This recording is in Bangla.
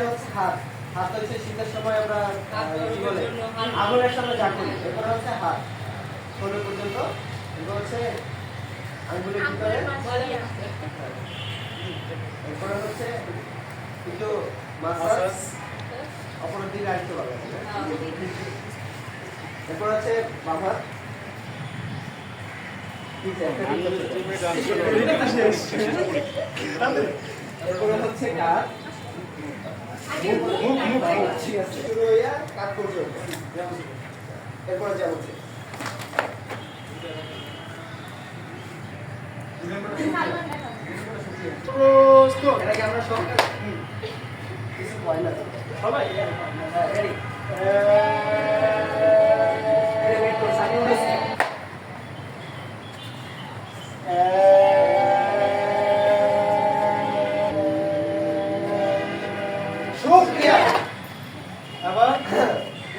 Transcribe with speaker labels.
Speaker 1: আজকে হচ্ছে হাত হাত হচ্ছে শীতের সময় আমরা কি বলে? আগুনের সামনে যা করি এরপরে হচ্ছে হাত। ষোলো পর্যন্ত। এরপর হচ্ছে আঙ্গুলের ভিতরে এরপরে হচ্ছে একটু মাসাজ অপরের দিকে আরেকটু ভালো এরপর হচ্ছে বাম হাত এরপরে হচ্ছে মুখ ঠিক আছে কাঁধ পর্যন্ত এরপরে ভয় সবাই